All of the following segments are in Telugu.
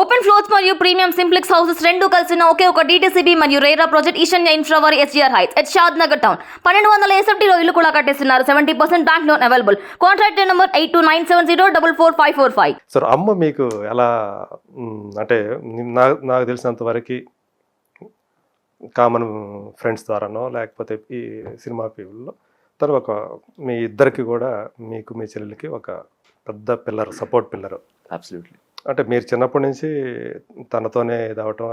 ఓపెన్ ఫ్లోర్స్ మరియు ప్రీమియం సింప్లెక్స్ హౌసెస్ రెండు కలిసిన ఒకే ఒక డీటీసీబీ మరియు రేరా ప్రాజెక్ట్ ఈశాన్య ఇన్ఫ్రా వారి SGR heights at Shad Nagar town పన్నెండు వందల ఎస్ఎఫ్టీలో ఇల్లు కూడా కట్టేస్తున్నారు. Seventy percent bank loan available contract number eight two nine seven zero double four five four five sir అమ్మ మీకు ఎలా అంటే నాకు తెలిసినంత వరకు కామన్ ఫ్రెండ్స్ ద్వారానో లేకపోతే ఈ సినిమా పీపుల్లో తను ఒక మీ ఇద్దరికి కూడా మీకు మీ చెల్లెలకి ఒక పెద్ద పిల్లర్ సపోర్ట్ పిల్లర్. అబ్సల్యూట్లీ అంటే మీరు చిన్నప్పటి నుంచి తనతోనే ఇదవటం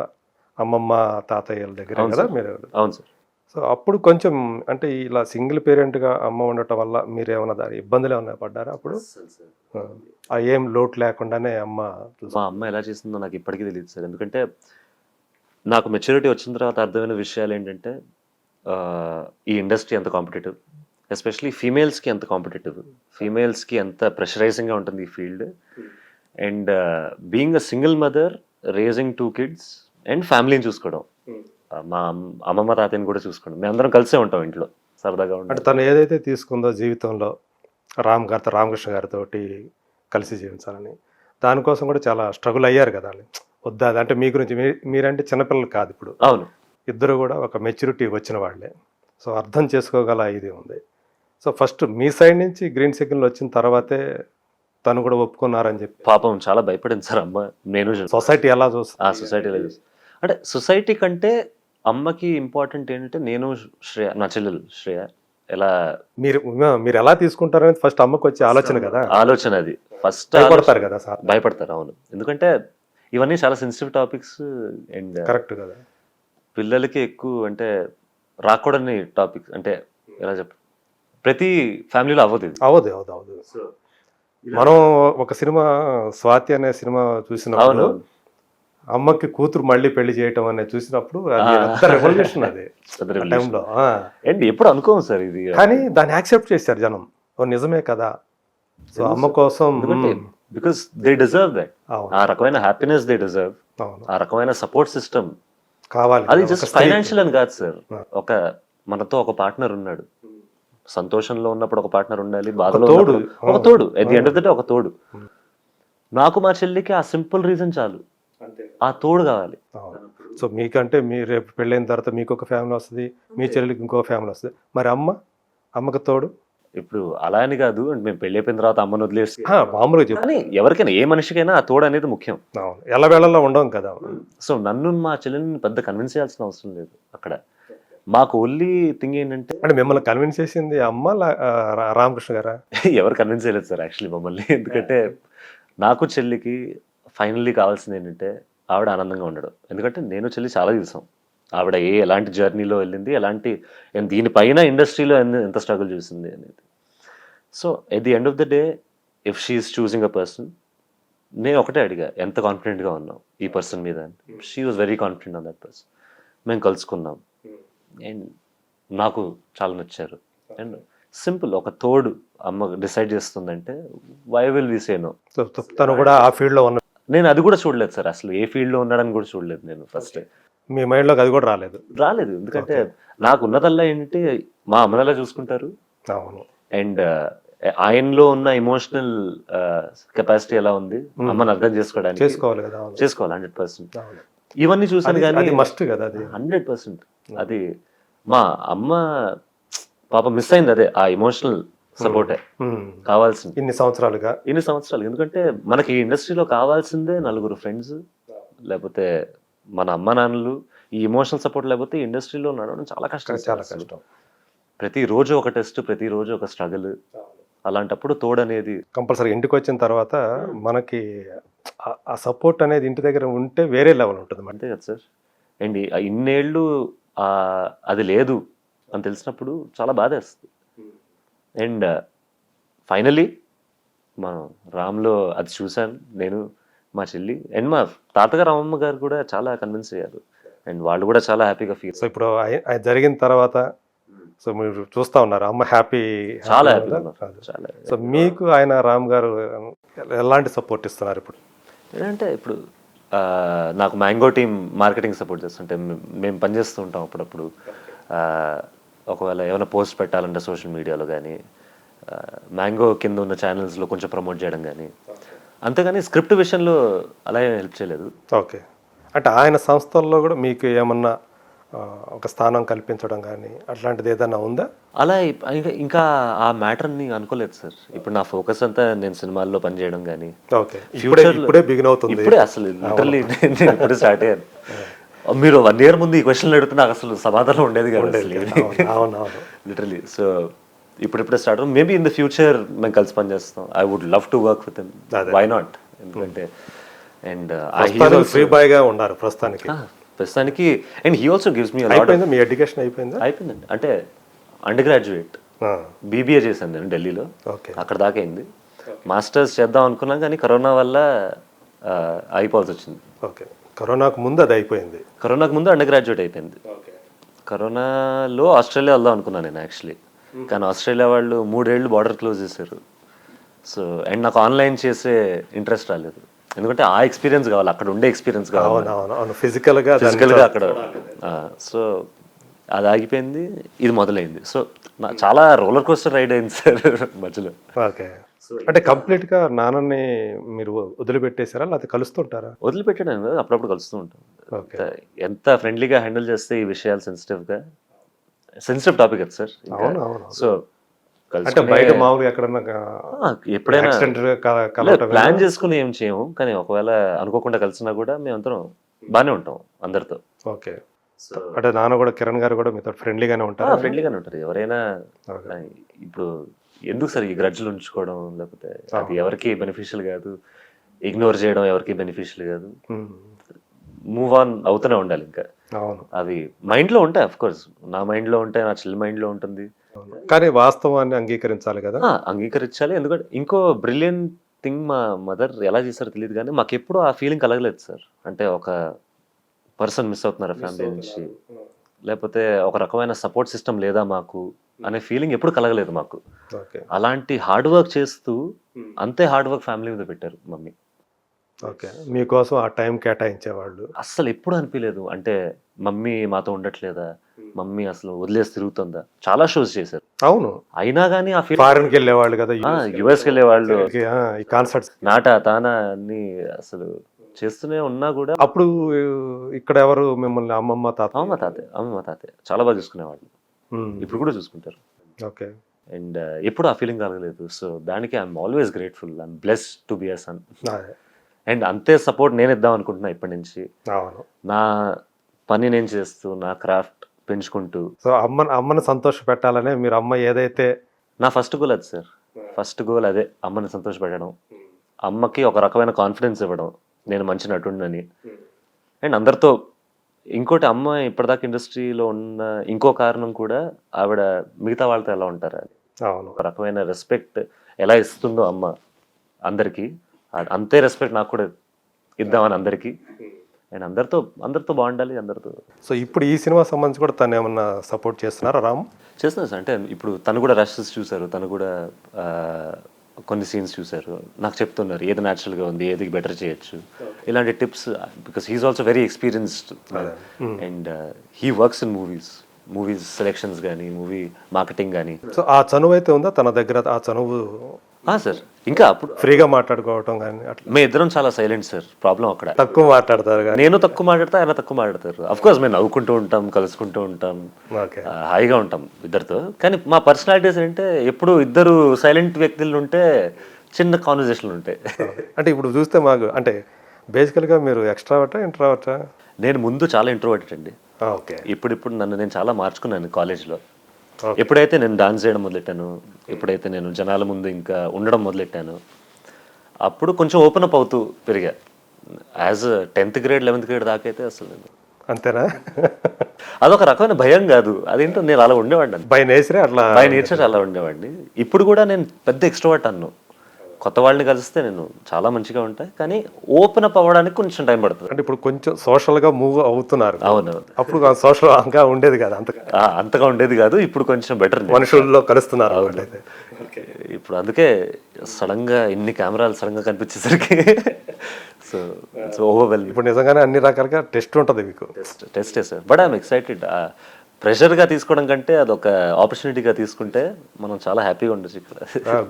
అమ్మమ్మ తాతయ్యల దగ్గర కదా సార్. మీరు? అవును సార్. సో అప్పుడు కొంచెం అంటే ఇలా సింగిల్ పేరెంట్గా అమ్మ ఉండటం వల్ల మీరు ఏమైనా దాని ఇబ్బందులు ఏమైనా పడ్డారా అప్పుడు? ఆ, ఏం లోటు లేకుండానే అమ్మ మా అమ్మ ఎలా చేసిందో నాకు ఇప్పటికీ తెలియదు సార్. ఎందుకంటే నాకు మెచ్యూరిటీ వచ్చిన తర్వాత అర్థమైన విషయాలు ఏంటంటే ఆ, ఈ ఇండస్ట్రీ ఎంత కాంపిటేటివ్ ఎస్పెషలీ ఫీమేల్స్కి ఎంత కాంపిటేటివ్ ఫీమేల్స్కి ఎంత ప్రెషరైజింగ్గా ఉంటుంది ఈ field. And being a single mother raising two kids and ఫ్యామిలీని చూసుకోవడం. ఆ, మా అమ్- అమ్మమ్మ తాతయ్యని కూడా చూసుకోవడం. మేము అందరం కలిసే ఉంటాం ఇంట్లో సరదాగా అంటే ఉంటాం తను ఏదైతే తీసుకుందో జీవితంలో రామ్ గారితో రామకృష్ణ గారితో కలిసి జీవించాలని దానికోసం కూడా చాలా స్ట్రగుల్ అయ్యారు కదా. వద్దా అది అంటే మీ గురించి మీ- మీరంటే చిన్నపిల్లలు కాదు ఇప్పుడు. అవును. ఇద్దరు కూడా ఒక మెచ్యూరిటీ వచ్చిన వాళ్ళే. సో అర్థం చేసుకోగల ఇది ఉంది. సో ఫస్ట్ మీ సైడ్ నుంచి గ్రీన్ సిగ్నల్ వచ్చిన తర్వాతే తను కూడా ఒప్పుకున్నారని చెప్పి. పాపం చాలా భయపడింది సార్ అమ్మ. నేను సొసైటీ ఎలా ఆ సొసైటీలో చూసి అంటే సొసైటీ కంటే అమ్మకి ఇంపార్టెంట్ ఏంటంటే నేను శ్రేయ నా చెల్లెలు శ్రేయ ఎలా మీరు మీరు ఎలా తీసుకుంటారనేది ఫస్ట్ అమ్మకు వచ్చే ఆలోచన కదా. ఆలోచన అది. ఫస్ట్ భయపడతారు కదా సార్. భయపడతారు అవును. ఎందుకంటే ఇవన్నీ చాలా సెన్సిటివ్ టాపిక్స్ అండ్ కరెక్ట్ కదా. పిల్లలకి ఎక్కువ అంటే రాకూడని టాపిక్స్ అంటే ఎలా చెప్ప ప్రతి ఫ్యామిలీలో అవ్వదు ఇది. అవదు అవదు అవదు మనం ఒక సినిమా స్వాతి అనే సినిమా చూసినప్పుడు అమ్మకి కూతురు మళ్ళీ పెళ్ళి చేయటం అనేది చూసినప్పుడు రెవల్యూషన్ అది. టైంలో ఎప్పుడు అనుకోము సార్ ఇది? కానీ దాన్ని యాక్సెప్ట్ చేశారు జనం. ఓ నిజమే కదా. సో అమ్మ కోసం బికాస్ దే డిజర్వ్ దట్ ఆ రకమైన హ్యాపీనెస్ దే డిజర్వ్ ఆ రకమైన సపోర్ట్ సిస్టమ్ కావాలి అది జస్ట్. ఫైనాన్షియల్ అని కాదు సార్. ఒక మనతో ఒక పార్ట్నర్ ఉన్నాడు. సంతోషంలో ఉన్నప్పుడు ఒక పార్ట్నర్ ఉండాలి బాధలో తోడు. ఒక తోడు. At the end of the day ఒక తోడు. నాకు మా చెల్లికి ఆ సింపుల్ రీజన్ చాలు. ఆ తోడు కావాలి. సో మీకంటే మీరు రేపు పెళ్ళైన తర్వాత మీకు ఒక ఫ్యామిలీ వస్తుంది మీ చెల్లెలికి ఇంకో ఫ్యామిలీ వస్తుంది. మరి అమ్మ? అమ్మకి తోడు? ఇప్పుడు అలా అని కాదు అంటే మేము పెళ్ళి అయిపోయిన తర్వాత అమ్మను వదిలేసి. మామూలుగా చెప్పు. కానీ ఎవరికైనా ఏ మనిషికైనా ఆ తోడు అనేది ముఖ్యం. అవును. ఎల్లవేళల్లో ఉండవు కదా. సో నన్ను మా చెల్లెల్ని పెద్ద కన్విన్స్ చేయాల్సిన అవసరం లేదు అక్కడ. మాకు ఓన్లీ థింగ్ ఏంటంటే అంటే మిమ్మల్ని కన్విన్స్ చేసింది అమ్మ రామకృష్ణ గారా? ఎవరు కన్విన్స్ చేయలేదు సార్ యాక్చువల్లీ మమ్మల్ని. ఎందుకంటే నాకు చెల్లికి ఫైనల్లీ కావాల్సింది ఏంటంటే ఆవిడ ఆనందంగా ఉండడం. ఎందుకంటే నేను చెల్లి చాలా చూసాం ఆవిడ ఏ ఎలాంటి జర్నీలో వెళ్ళింది ఎలాంటి దీనిపైన ఇండస్ట్రీలో ఎంత స్ట్రగుల్ చూసింది అనేది. So at the end of the day if she's choosing a person నేను ఒకటే అడిగా ఎంత కాన్ఫిడెంట్గా ఉన్నావు ఈ పర్సన్ మీద she was very confident on that person మేము కలుసుకున్నాం. అండ్ నాకు చాలా నచ్చారు. అండ్ సింపుల్ ఒక తోడు అమ్మ డిసైడ్ చేస్తుందంటే why will we say no so త- తను కూడా ఆ ఫీల్డ్లో ఉన్న నేను అది కూడా చూడలేదు సార్. అసలు ఏ ఫీల్డ్లో ఉన్నాడని కూడా చూడలేదు నేను ఫస్ట్. మీ మైండ్లోకి అది కూడా రాలేదు. రాలేదు. ఎందుకంటే నాకు ఉన్నదల్లా ఏంటంటే మా అమ్మనలా చూసుకుంటారు? అవును. అండ్ ఆయనలో ఉన్న ఎమోషనల్ కెపాసిటీ ఎలా ఉంది. అమ్మని అర్థం చేసుకోవడానికి చేసుకోవాలి కదా చేసుకోవాలి హండ్రెడ్ పర్సెంట్. ఇవన్నీ చూసాను కానీ అది మస్ట్ కదా అది. Hundred percent. అది మా అమ్మ పాప మిస్ అయింది అదే ఆ ఎమోషనల్ సపోర్టే. కావాల్సింది. ఇన్ని సంవత్సరాలుగా? ఇన్ని సంవత్సరాలు. ఎందుకంటే మనకి ఈ ఇండస్ట్రీలో కావాల్సిందే నలుగురు ఫ్రెండ్స్ లేకపోతే మన అమ్మ నాన్నలు. ఈ ఎమోషనల్ సపోర్ట్ లేకపోతే ఇండస్ట్రీలో నడవడం చాలా కష్టం. చాలా. కష్టం. ప్రతిరోజు ఒక టెస్ట్ ప్రతిరోజు ఒక స్ట్రగుల్ అలాంటప్పుడు తోడు అనేది కంపల్సరీ ఇంటికి వచ్చిన తర్వాత మనకి ఆ- సపోర్ట్ అనేది ఇంటి దగ్గర ఉంటే వేరే లెవెల్ ఉంటుంది అంతే కదా సార్. అండ్ ఇన్నేళ్ళు అది లేదు అని తెలిసినప్పుడు చాలా బాధ వేస్తుంది అండ్ ఫైనలీ మా రామ్లో అది చూశాను. నేను మా చెల్లి అండ్ మా తాతగారు అమ్మమ్మ గారు కూడా చాలా కన్విన్స్ అయ్యారు. అండ్ వాళ్ళు కూడా చాలా హ్యాపీగా ఫీల్ సో ఇప్పుడు అది జరిగిన తర్వాత సో మీరు చూస్తా ఉన్నారు. అమ్మ హ్యాపీ చాలా చాలా సో మీకు ఆయన రామ్ గారు ఎలాంటి సపోర్ట్ ఇస్తున్నారు ఇప్పుడు? ఏంటంటే ఇప్పుడు నాకు మ్యాంగో టీమ్ మార్కెటింగ్ సపోర్ట్ చేస్తుంటే మేము పనిచేస్తూ ఉంటాం అప్పుడప్పుడు. ఒకవేళ ఏమైనా పోస్ట్ పెట్టాలంటే సోషల్ మీడియాలో కానీ మ్యాంగో కింద ఉన్న ఛానల్స్లో కొంచెం ప్రమోట్ చేయడం కానీ అంతేగాని స్క్రిప్ట్ విషయంలో అలా ఏం హెల్ప్ చేయలేదు. ఓకే. అంటే ఆయన సంస్థల్లో కూడా మీకు ఏమన్నా ఒక స్థానం కల్పించడం కానీ అట్లాంటిది ఏదన్నా ఉందా? అలా ఇంకా ఆ మ్యాటర్ని అనుకోలేదు సార్. ఇప్పుడు నా ఫోకస్ అంతా నేను సినిమాల్లో పనిచేయడం కానీ ఓకే. ఇప్పుడే బిగిన్ అవుతుంది. ఇప్పుడే అసలు లిటరల్లీ నేను ఇప్పుడే స్టార్ట్ అయ్యాను. మీరు వన్ ఇయర్ ముందు ఈ క్వశ్చన్లు అడిగితే నాకు అసలు సమాధానం ఉండేది కాదు లిటరలీ సో ఇప్పుడిప్పుడే start maybe in the future మేము కలిసి పనిచేస్తాం I would love to work with. Why not ఎందుకంటే అండ్ ఫ్రీ బాయ్గా ఉన్నారు ప్రస్తుతానికి. ప్రస్తుతానికి and he also gives me అయిపోయిందా? మీ ఎడ్యుకేషన్ అయిపోయిందా? అయిపోయిందండి. అంటే అండర్ గ్రాడ్యుయేట్ ఆ, బీబీఏ చేశాను నేను ఢిల్లీలో. ఓకే. అక్కడ దాకా అయింది. మాస్టర్స్ చేద్దాం అనుకున్నాం కానీ కరోనా వల్ల అయిపోవాల్సి వచ్చింది. ఓకే. కరోనాకు ముందు అది అయిపోయింది. కరోనాకు ముందు అండర్ గ్రాడ్యుయేట్ అయిపోయింది. ఓకే. కరోనాలో ఆస్ట్రేలియా వెళ్దాం అనుకున్నాను నేను యాక్చువల్లీ కానీ ఆస్ట్రేలియా వాళ్ళు మూడేళ్ళు బార్డర్ క్లోజ్ చేశారు. సో అండ్ నాకు ఆన్లైన్ చేసే ఇంట్రెస్ట్ రాలేదు. ఎందుకంటే ఆ ఎక్స్పీరియన్స్ కావాలి అక్కడ ఉండే ఎక్స్పీరియన్స్ కావాలి. అవును అవును అవును. ఫిజికల్గా దాన్ని ఫిజికల్గా అక్కడ. సో అది ఆగిపోయింది ఇది మొదలైంది. సో నా చాలా రోలర్ కోస్టర్ రైడ్ అయింది సార్ మధ్యలో. ఓకే. అంటే కంప్లీట్గా నాన్నని మీరు వదిలిపెట్టేశారా లేకపోతే కలుస్తుంటారా? వదిలిపెట్టడం కదా అప్పుడప్పుడు కలుస్తూ ఉంటాం. ఓకే. ఎంత- ఫ్రెండ్లీగా హ్యాండిల్ చేస్తే ఈ విషయాలు సెన్సిటివ్గా సెన్సిటివ్ టాపిక్ అది సార్. సో అంటే బయట మామూలుగా ఎక్కడన్నా ఎప్పుడైనా ప్లాన్ చేసుకుని ఏం చేయము కానీ ఒకవేళ అనుకోకుండా కలిసినా కూడా మేమందరం బాగానే ఉంటాం అందరితో. ఓకే. అంటే నాన్న కూడా కిరణ్ గారు కూడా మీతో ఫ్రెండ్లీగానే ఉంటారు? ఫ్రెండ్లీగానే ఉంటారు. ఎవరైనా ఇప్పుడు ఎందుకు సార్ ఈ గ్రడ్జులు ఉంచుకోవడం లేకపోతే అది ఎవరికి బెనిఫిషియల్ కాదు ఇగ్నోర్ చేయడం ఎవరికి బెనిఫిషియల్ కాదు. మూవ్ ఆన్ అవుతూనే ఉండాలి ఇంకా. అవును. అవి మైండ్లో ఉంటాయి అఫ్ కోర్స్ నా మైండ్లో ఉంటాయి నా చెల్లి మైండ్లో ఉంటుంది. కానీ వాస్తవాన్ని అంగీకరించాలి కదా? అంగీకరించాలి. ఎందుకంటే ఇంకో బ్రిలియంట్ థింగ్ మా మదర్ ఎలా చేశారో తెలియదు కానీ మాకు ఎప్పుడూ ఆ ఫీలింగ్ కలగలేదు సార్. అంటే ఒక పర్సన్ మిస్ అవుతున్నారు ఫ్యామిలీ నుంచి? లేకపోతే ఒక రకమైన సపోర్ట్ సిస్టమ్ లేదా మాకు అనే ఫీలింగ్ ఎప్పుడు కలగలేదు మాకు. అలాంటి హార్డ్ వర్క్ చేస్తూ అంతే హార్డ్ వర్క్ ఫ్యామిలీ మీద పెట్టారు మమ్మీ. ఓకే. మీకోసం ఆ టైం కేటాయించేవాళ్ళు? అస్సలు ఎప్పుడు అనిపించలేదు అంటే మమ్మీ మాతో ఉండట్లేదా? మమ్మీ అసలు వదిలేసి తిరుగుతుందా? చాలా షోస్ చేశారు. అవును. అయినా కానీ ఆ ఫారెన్కి వెళ్ళేవాళ్ళు కదా యుఎస్కి వెళ్ళే వాళ్ళు ఆ, ఈ కాన్సర్ట్స్ నాట తానా అన్ని అసలు చేస్తూనే ఉన్నా కూడా. అప్పుడు ఇక్కడ ఎవరు మిమ్మల్ని అమ్మమ్మ తాత అమ్మ తాతే అమ్మ తాతే చాలా బాగా చూసుకునేవాళ్ళు. ఉమ్, ఇప్పుడు కూడా చూసుకుంటారు. ఓకే. అండ్ ఎప్పుడు ఆ ఫీలింగ్ కలగలేదు. సో దానికి I'm always grateful. I'm bless to be a son. And అంతే సపోర్ట్ నేను ఇద్దాం అనుకుంటున్నా ఇప్పటి నుంచి. అవును. నా పని నేను చేస్తూ నా క్రాఫ్ట్ పెంచుకుంటూ. సో అమ్మ అమ్మని సంతోష పెట్టాలనే మీరు అమ్మ ఏదైతే నా ఫస్ట్ గోల్ అది సార్. ఫస్ట్ గోల్ అదే అమ్మని సంతోషపెట్టడం అమ్మకి ఒక రకమైన కాన్ఫిడెన్స్ ఇవ్వడం నేను మంచి నటుండని అండ్ అందరితో ఇంకోటి అమ్మ ఇప్పటిదాకా ఇండస్ట్రీలో ఉన్న ఇంకో కారణం కూడా ఆవిడ మిగతా వాళ్ళతో ఎలా ఉంటారు అని అవును. ఒక రకమైన రెస్పెక్ట్ ఎలా ఇస్తుందో అమ్మ అందరికీ. అంతే రెస్పెక్ట్ నాకు కూడా ఇద్దామని అందరికీ. అండ్ అందరితో అందరితో బాగుండాలి అందరితో. సో ఇప్పుడు ఈ సినిమా సంబంధించి కూడా తను ఏమన్నా సపోర్ట్ చేస్తున్నారా రామ్? చేస్తున్నా సార్. అంటే ఇప్పుడు తను కూడా రషెస్ చూశారు. తను కూడా కొన్ని సీన్స్ చూశారు. నాకు చెప్తున్నారు ఏది న్యాచురల్గా ఉంది ఏది బెటర్ చేయొచ్చు. ఇలాంటి tips because he's also very experienced and he works in movies movies selections కానీ మూవీ మార్కెటింగ్ కానీ సో ఆ చనువు అయితే ఉందా? తన దగ్గర ఆ చనువు సార్. ఇంకా అప్పుడు ఫ్రీగా మాట్లాడుకోవటం కానీ అట్లా. మేము ఇద్దరం చాలా సైలెంట్ సార్. ప్రాబ్లం అక్కడ. తక్కువ మాట్లాడతారు నేను తక్కువ మాట్లాడతా ఆయన తక్కువ మాట్లాడతారు. అఫ్ కోర్స్ మేము నవ్వుకుంటూ ఉంటాం కలుసుకుంటూ ఉంటాం. హాయిగా ఉంటాం ఇద్దరితో. కానీ మా పర్సనాలిటీస్ అంటే ఎప్పుడు ఇద్దరు సైలెంట్ వ్యక్తులు ఉంటే చిన్న కాన్వర్జేషన్లు ఉంటాయి. అంటే ఇప్పుడు చూస్తే మాకు అంటే బేసికల్గా మీరు ఎక్స్ట్రావటా ఇంట్రావటా నేను ముందు చాలా ఇంట్రోవర్టెడ్ అండి. ఓకే. ఇప్పుడు ఇప్పుడు నన్ను నేను చాలా మార్చుకున్నాను కాలేజ్లో. ఎప్పుడైతే నేను డాన్స్ చేయడం మొదలెట్టాను ఎప్పుడైతే నేను జనాల ముందు ఇంకా ఉండడం మొదలెట్టాను అప్పుడు కొంచెం ఓపెన్ అప్ అవుతూ పెరిగా. As tenth grade eleventh grade దాకా అయితే అసలు నేను. అంతేనా? అదొక రకమైన భయం కాదు. అదేంటో నేను అలా ఉండేవాడిని. బై నేచరే అట్లా బై నేచర్ అలా ఉండేవాడిని. ఇప్పుడు కూడా నేను పెద్ద ఎక్స్ట్రోవర్ట్ అన్ను. కొత్త వాళ్ళని కలిస్తే నేను చాలా మంచిగా ఉంటాయి కానీ ఓపెన్ అప్ అవ్వడానికి కొంచెం టైం పడుతుంది. అంటే ఇప్పుడు కొంచెం సోషల్గా మూవ్ అవుతున్నారు. అవును అప్పుడు సోషల్గా ఉండేది కదా అంత అంతగా ఉండేది కాదు ఇప్పుడు కొంచెం బెటర్ మనుషుల్లో కలుస్తున్నారు. ఇప్పుడు అందుకే సడన్గా ఇన్ని కెమెరాలు సడన్గా కనిపించేసరికి సో సో ఓవర్వెల్ ఇప్పుడు నిజంగానే అన్ని రకాలుగా టెస్ట్ ఉంటుంది మీకు. Test test sir. But I'm excited ప్రెషర్గా తీసుకోవడం కంటే అదొక ఆపర్చునిటీగా తీసుకుంటే మనం చాలా హ్యాపీగా ఉండొచ్చు ఇక్కడ.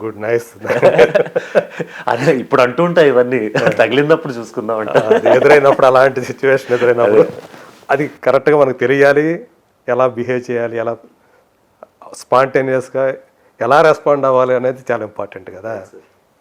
Good nice. అదే ఇప్పుడు అంటుంటా ఇవన్నీ. తగిలినప్పుడు చూసుకుందాం అంటే. ఎదురైనప్పుడు అలాంటి సిచ్యువేషన్ ఎదురైనప్పుడు అది. కరెక్ట్గా మనకు తెలియాలి ఎలా బిహేవ్ చేయాలి ఎలా స్పాంటేనియస్గా ఎలా రెస్పాండ్ అవ్వాలి అనేది చాలా ఇంపార్టెంట్ కదా.